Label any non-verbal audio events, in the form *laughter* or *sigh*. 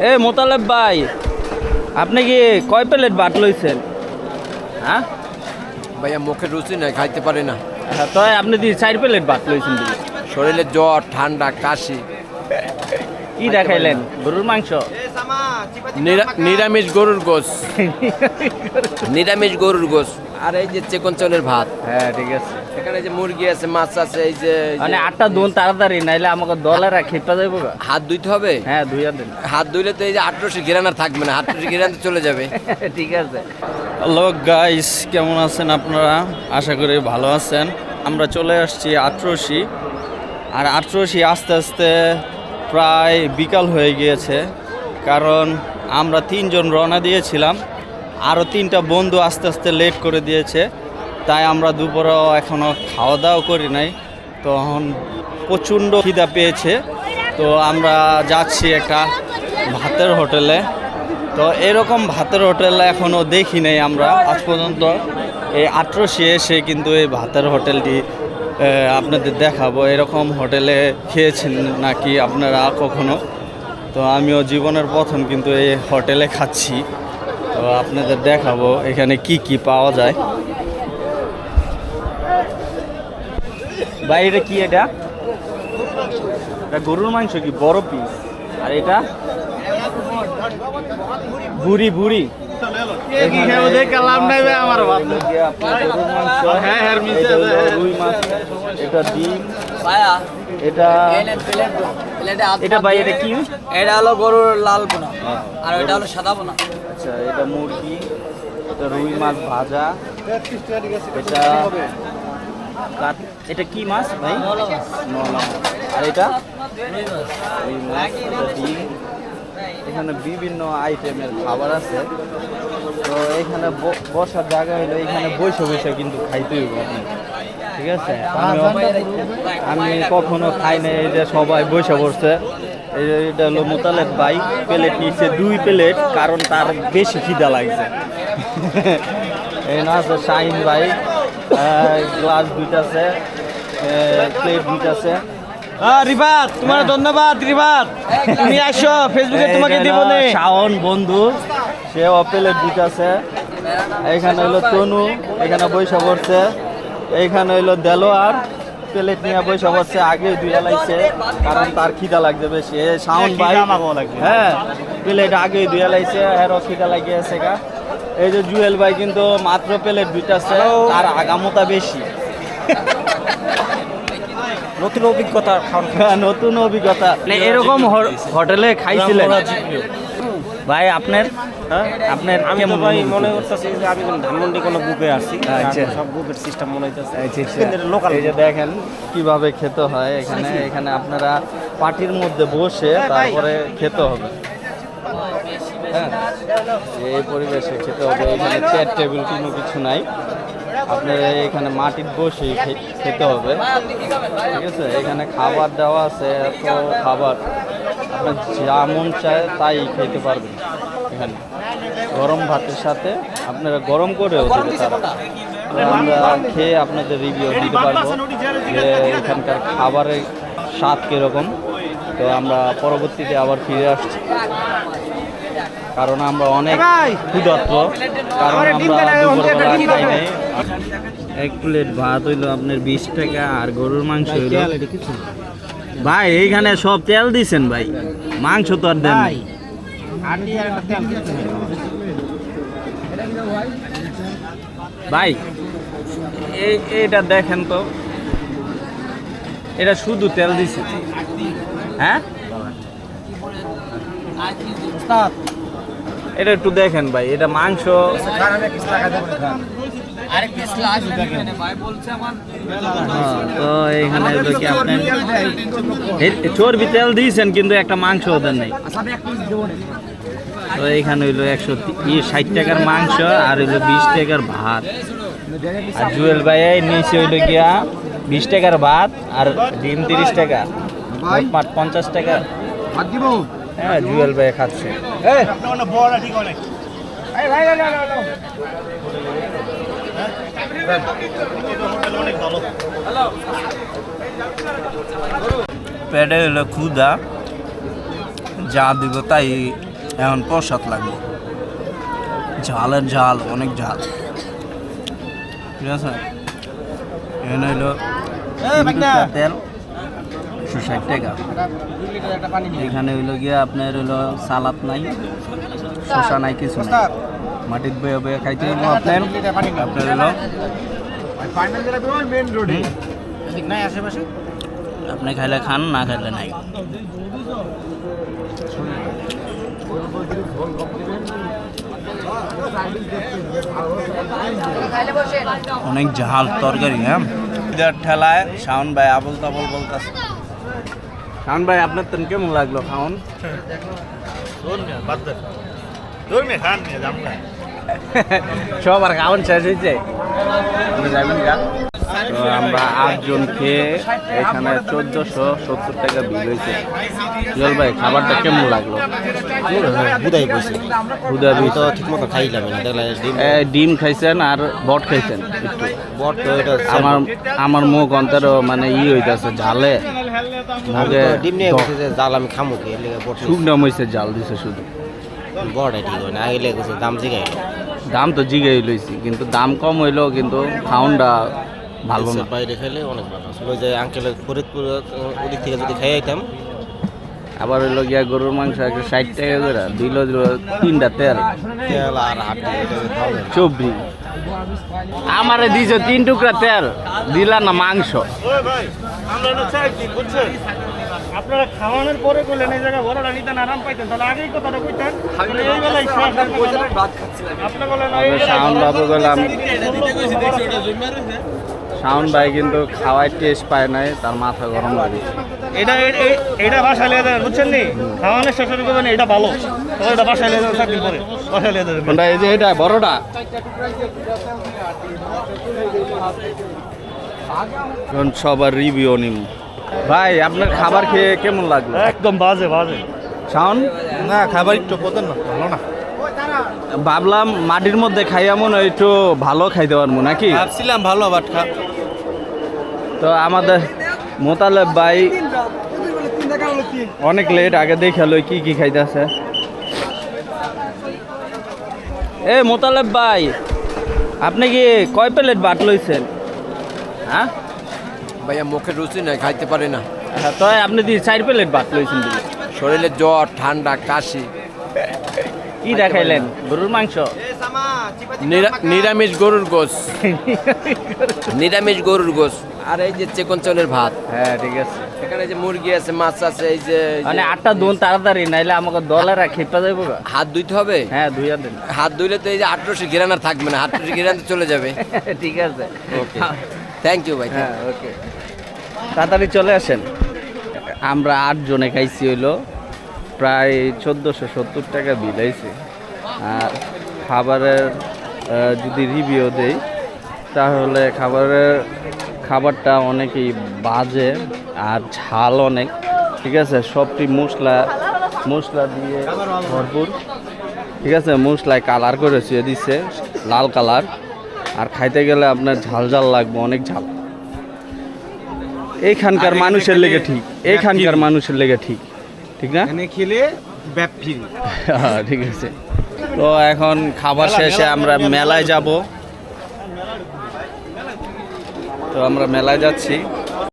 এ মোতালেব ভাই আপনি কি কয় প্লেট ভাত লইছেন? হ্যাঁ? ভাইয়া মুখে রুচি নাই খাইতে পারে না। হ্যাঁ তো আপনি দি চার প্লেট ভাত লইছেন শরীরে জ্বর ঠান্ডা কাশি। কি দেখাইলেন? গরুর মাংস? নিরা- নিরামিষ গরুর গোস *laughs* নিরামিষ গরুর গোস আর এই যে চেকন চাউলের ভাত। হ্যাঁ ঠিক আছে। এখানে যে মুরগি আছে মাছ আছে এই যে মানে আটটা দোন তাড়াতাড়ি নাইলে আমাকে দলেরা খেপা যাইব। হাত ধুইতে হবে? হ্যাঁ দুইয়া দিন। হাত ধুইলে তো এই যে আটরশি ঘিরান থাকবে না আটরশি ঘিরান চলে যাবে। *laughs* ঠিক আছে। হ্যালো গাইস কেমন আছেন আপনারা? আশা করি ভালো আছেন। আমরা চলে আসছি আটরশি আর আটরশি আস্তে আস্তে প্রায় বিকাল হয়ে গিয়েছে কারণ আমরা তিনজন রওনা দিয়েছিলাম। আরও তিনটা বন্ধু আস্তে আস্তে লেট করে দিয়েছে। তাই আমরা দুপুরও এখনও খাওয়া দাওয়া করি নাই। তখন প্রচণ্ড খিদা পেয়েছে। তো আমরা যাচ্ছি একটা ভাতের হোটেলে। তো এরকম ভাতের হোটেল এখনও দেখি নাই আমরা। আজ পর্যন্ত এই আটরশি এসে কিন্তু এই ভাতের হোটেলটি আপনাদের দেখাবো। এরকম হোটেলে খেয়েছেন নাকি আপনারা কখনো? তো আমিও জীবনের প্রথম কিন্তু এই হোটেলে খাচ্ছি। তো আপনাদের দেখাবো এখানে কি কি পাওয়া যায়। ভাই এটা কি এটা? এটা গরুর মাংস কি? বড় পিস আর এটা? বুড়ি বুড়ি এখানে আমার ভাত গিয়ে আপনার গরুর মাংস, হ্যাঁ, হ্যাঁ, মিশে এটা রুই মাছ এটা ডিম। এটা এটা ভাই এটা কি? এটা হলো গরুর লাল বোনা আর এটা হলো সাদা বোনা আচ্ছা এটা মুরগি এটা রুই মাছ ভাজা এটা এটা কি মাছ ভাই। আর এটা? রুই মাছ ডিম এখানে বিভিন্ন আইটেমের খাবার আছে। তো এখানে বসার জায়গা হলো এখানে বসে বসে কিন্তু খাইতে হইব আপনি। ঠিক আছে? আমি কখনো খাই নাই এই যে সবাই বসে পড়ছে যে এটা হলো মোতালেব ভাই। প্লেট নিচ্ছে দুই প্লেট কারণ তার বেশি খিদা লাগছে। *laughs* এই না আছে শাহিন ভাই। গ্লাস দুইটাছে প্লেট দুইটাছে রিবাত তোমার ধন্যবাদ রিবাত। তুমি আসো ফেসবুকে তোমাকে দিব শাওন বন্ধু সে প্লেট দিতেছে এইখানে হইল তনু এখানে বৈশা পড়ছে। এইখানে হইল দেলোয়ার প্লেট নিয়ে বৈশা পড়ছে। আগে দুইটা লাগছে কারণ তার খিদা লাগছে বেশি। শাওন ভাই হ্যাঁ প্লেট আগে দুইটা লাগছে হেরো খিদা লাগিয়েছে গা। এই যে জুয়েল ভাই কিন্তু মাত্র প্লেট দুইটাছে তার আগামতা বেশি। *laughs* নতুন অভিজ্ঞতা হ্যাঁ, নতুন অভিজ্ঞতা। এরকম হোটেলে খাইছিলেন? ভাই আপনার? আপনার আমি তো ভাই মনে করতেছি যে আমি কোনো ধানমন্ডি কোনো বুকে আসছি আচ্ছা। সব বুকের সিস্টেম মনে হইতেছে। লোকাল এই যে দেখেন কীভাবে খেতে হয় এখানে এখানে আপনারা পাটির মধ্যে বসে তারপরে খেতে হবে। হ্যাঁ? এই পরিবেশে খেতে হবে এখানে চেয়ার টেবিল কোনো কিছু নাই। আপনারা এখানে মাটির বসে খেতে হবে। ঠিক আছে? এখানে খাবার দেওয়া আছে, এত খাবার। আপনার যা মন চায় তাই খেতে পারবেন এখানে। গরম ভাতের সাথে আপনারা গরম করেও দেবে তারা আমরা খেয়ে আপনাদের রিভিউ দিতে পারব যে এখানকার খাবারের স্বাদ কীরকম। তো আমরা পরবর্তীতে আবার ফিরে আসছি। কারণ আমরা অনেক ক্ষুধার্ত কারণ আমরা এক প্লেট ভাত হইল আপনার বিশ টাকা আর গরুর মাংস হইল ভাই এইখানে সব তেল দিছেন ভাই। মাংস তো আর দেন নাই। ভাই এই এটা দেখেন তো। এটা শুধু তেল দিছে। হ্যাঁ? এটা একটু দেখেন ভাই এটা মাংস। হ্যাঁ, তো এখানে হলো কি আপনার? এই- চর্বি তেল দিয়েছেন কিন্তু একটা মাংস ওদের নাই। তো এখানে হইল একশো ষাট টাকার মাংস আর হইল বিশ টাকার ভাত। আর জুয়েল ভাই নিচে হইল গিয়া বিশ টাকার ভাত আর ডিম তিরিশ টাকা। পঞ্চাশ টাকা। হ্যাঁ জুয়েল ভাই খাচ্ছে। পেটে হলো ক্ষুদা যা দিব তাই এখন প্রসাদ লাগবে। ঝালের ঝাল অনেক ঝাল। ঠিক আছে? এখানে হইল তেল। একশো ষাট টাকা। এখানে হইল গিয়ে আপনার হইল সালাদ নাই শশা নাই কিছু নাই। মাটির বয়ে বয়ে খাইতে হইল আপনার। আপনার হইল আপনি খাইলে খান না খাইলে নাই। অনেক ঝাল তরকারি হ্যাঁ? ঠেলায় শাওন ভাই আবল তাবল বলতেছে। শাওন ভাই আপনার তেন কেমন লাগল খাওন? সবার খাওয়ান শেষ হয়েছে? যাবেন গা তো আমরা আটজন খেয়ে এখানে চোদ্দশো সত্তর টাকা বিল হয়েছে। জল ভাই খাবারটা কেমন লাগল? বুধাই বসে হুদা আমি তো ঠিক মতো খাইলাম ডিম খাইছেন আর বট খাইছেন? একটু বট আমার আমার মুখ অন্তর মানে ই হইতাছে ঝালে। তো ডিম নিয়ে যে জাল আমি খামু কি? এর লেগে বট শুকনো মইছে জাল দিছে শুধু। বট ঠিক হয় না? দাম জিগাইল দাম তো জিগাই লইছি কিন্তু দাম কম হইলেও কিন্তু খাউনটা ভালো না। বাইরে খেলে অনেক ভালো যে আঙ্কেলের ফরিদপুর ওদিক থেকে যদি খাই আইতাম। আবার হইল গিয়া গরুর মাংস একটা ষাট টাকা করে দিল দিল তিনটা তেল। তেল আর। চব্বিশ। আমারে দিছো তিন টুকরা তেল দিলা না মাংস। আপনারা খাওয়ানোর পরে করলেন এই জায়গায় নিতেন আরাম পাইতেন। তাহলে আগেই কথাটা কইতেন এই বেলায় আপনি বলেন শাওন বাবু গেলাম শাওন ভাই কিন্তু খাওয়ার টেস্ট পায় নাই তার মাথা গরম লাগে এটা এটা বাসায় লিয়ে দেবেন বুঝছেন নি? খাওয়ানোর করবেন এটা ভালো। তবে এটা বাসায় লিয়ে দেবেন চাকরি পরে। বাসায় লিয়ে দেবেন এই যে এটা বড়টা? এখন সবার রিভিউ নিম। ভাই আপনার খাবার খেয়ে কেমন লাগল? একদম বাজে বাজে। শাওন? না খাবার একটু কত না ভালো না। ভাবলাম মাটির মধ্যে খাইয়া মনে হয় একটু ভালো খাইতে পারব নাকি? ভাবছিলাম ভালো বাট খা তো আমাদের মোতালেব ভাই অনেক লেট আগে দেখে লই কি কি খাইতেছে। এ মোতালেব ভাই আপনি কি কয় প্লেট বাট লইছেন? হ্যাঁ? ভাইয়া মুখে রুচি নাই খাইতে পারি না। হ্যাঁ তো আপনি দি চার প্লেট বাট লইছেন শরীরে জ্বর ঠান্ডা কাশি। কি দেখাইলেন? গরুর মাংস? নিরামিষ গরুর গোস *laughs* নিরামিষ গরুর গোস আর এই যে চেকন চাউলের ভাত। হ্যাঁ ঠিক আছে। এখানে যে মুরগি আছে মাছ আছে এই যে মানে আটটা দুন তাড়াতাড়ি নাইলে আমাকে দলেরা খেপা যাইব হাত ধুইতে হবে? হ্যাঁ দুইয়া দিন। হাত ধুইলে তো এই যে আটরসি ঘিরান আর থাকবে না আটরসি ঘিরান চলে যাবে। *laughs* ঠিক আছে। ওকে থ্যাংক ইউ ভাই হ্যাঁ ওকে তাড়াতাড়ি চলে আসেন। আমরা আটজনে খাইছি হইল প্রায় চোদ্দোশো সত্তর টাকা বিল আইছে। আর খাবারের যদি রিভিউ দেই তাহলে খাবারের খাবারটা অনেকই বাজে আর ঝাল অনেক ঠিক আছে? সবটি মশলা মশলা দিয়ে ভরপুর। ঠিক আছে? মশলায় কালার করে শুয়ে দিচ্ছে লাল কালার আর খাইতে গেলে আপনার ঝাল ঝাল লাগবে অনেক ঝাল। এইখানকার মানুষের লেগে ঠিক এইখানকার মানুষের লেগে ঠিক। ঠিক না? খেলে ব্যাপ। *laughs* হ্যাঁ ঠিক আছে। তো এখন খাবার শেষে আমরা মেলায় যাব। তো আমরা মেলায় যাচ্ছি।